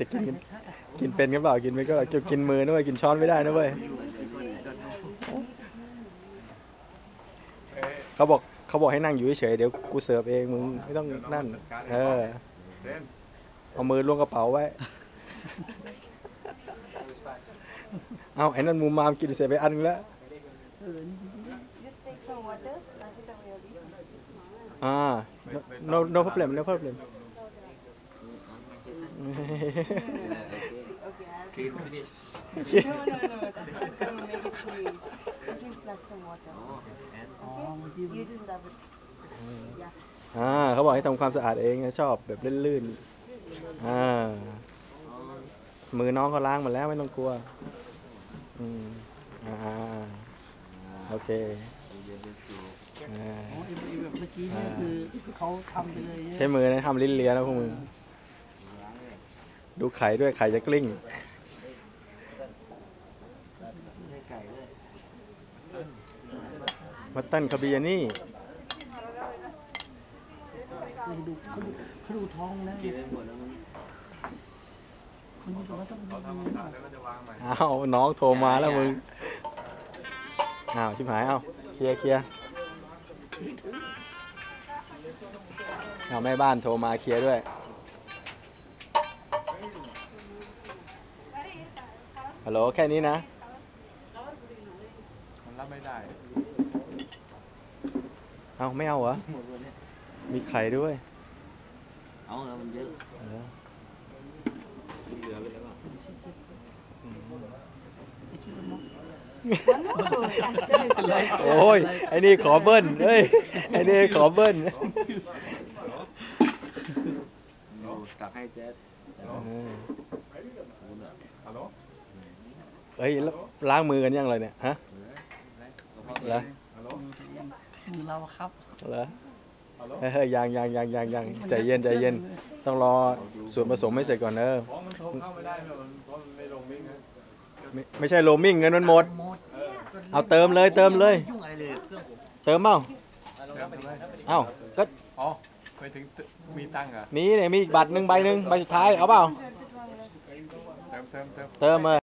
จะกินกันกินเป็นกันเปล่ากินไม่ก็เก็บกินมือนะเว้ยกินช้อนไม่ได้นะเว้ยเขาบอกเขาบอกให้นั่งอยู่เฉยเดี๋ยวกูเสิร์ฟเองมึงไม่ต้องนั่น เออเอามือล้วงกระเป๋าไว้ เอาไอ้นั่นมุมามกินเสร็จไปอันแล้วอ่า no no problem no problem Okay, I'll... Clean finish. No, no, no, that's not gonna make it clean. Please splash some water. Okay? You just rub it. Yeah. อ่าเขาบอกให้ทำความสะอาดเองนะชอบแบบลื่นๆอ่ามือน้องเขาล้างมาแล้วไม่ต้องกลัวอืมอ่าโอเคอ่าอ๋อไอ้แบบเมื่อกี้นี่คือเขาทำไปเลยใช้มือนะทำลิ้นเลียนะพวกมึง ดูไข่ด้วยไข่จะกลิ้งในไก่เลยมัตตันคาบิยานี่คือดูเขาดูเขาดูท้องแล้วกินได้หมดแล้วมันคนนี้บอกว่าต้องดูทำความสะอาดแล้วก็จะวางใหม่อ้าวน้องโทรมาแล้วมึงอ้าวชิบหายเอ้าเคลียร์เคลียร์เอาแม่บ้านโทรมาเคลียร์ด้วย ฮัลโหลแค่นี้นะมันรับไม่ได้เอาไม่เอาเหรอ หมดวันนี้มีไข่ด้วยเอาแล้วมันเยอะเออเหลือไปแล้วอะ No, that's just โอ้ยไอ้นี่ขอเบิ้ลเฮ้ยไอ้นี่ขอเบิ้ลโอ้ตักให้แจ๊ดเออคุณอะฮัลโหล เฮ้ยแล้วล้างมือกันยังเลยเนี่ยฮะเหรอฮัลโหลมือเราครับเหรอฮัลโหลเฮ้ยยังยังยังยังยังใจเย็นใจเย็น ต้องรอส่วนผสมให้เสร็จก่อนเนอะเพราะมันโทรเข้าไม่ได้เลยมันเพราะมันไม่ลงลิงก์นะไม่ไม่ใช่โรมมิ่งเงินมันหมดหมดเออเอาเติมเลยเติมเลยยุ่งอะไรเลยเครื่องผมเติมเปล่าเติมทำไมเอ้าก็อ๋อไปถึงมีตังค์เหรอะมีเนี่ยมีอีกบัตรหนึ่งใบหนึ่งใบสุดท้ายเอาเปล่าเติมเติมเติมเติมเลย